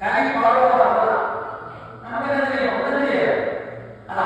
கணக்கு பாடம் நம்ம என்ன செய்யும் ஒன்றும் செய்ய அது